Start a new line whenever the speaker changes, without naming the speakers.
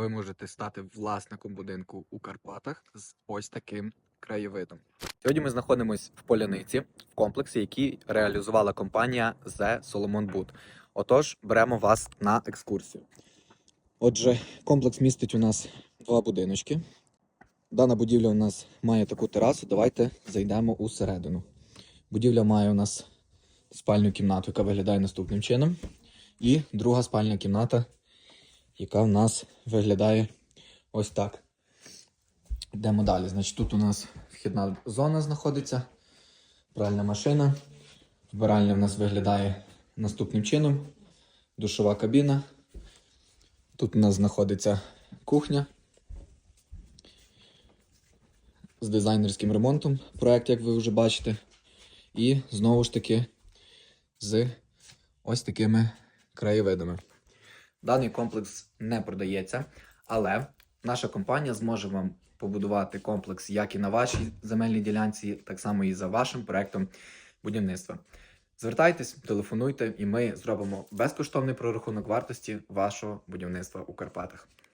ви можете стати власником будинку у Карпатах з ось таким краєвидом. Сьогодні ми знаходимося в Поляниці, в комплексі, який реалізувала компанія The Solomon Boot. Отож, беремо вас на екскурсію. Отже, комплекс містить у нас два будиночки. Дана будівля у нас має таку терасу. Давайте зайдемо усередину. Будівля має у нас спальню кімнату, яка виглядає наступним чином. І друга спальня кімната, яка в нас виглядає ось так. Йдемо далі. Значить, тут у нас вхідна зона знаходиться, пральна машина. Вбиральня в нас виглядає наступним чином. Душова кабіна. Тут у нас знаходиться кухня з дизайнерським ремонтом. Проект, як ви вже бачите. І знову ж таки з ось такими краєвидами. Даний комплекс не продається, але наша компанія зможе вам побудувати комплекс як і на вашій земельній ділянці, так само і за вашим проектом будівництва. Звертайтесь, телефонуйте, і ми зробимо безкоштовний прорахунок вартості вашого будівництва у Карпатах.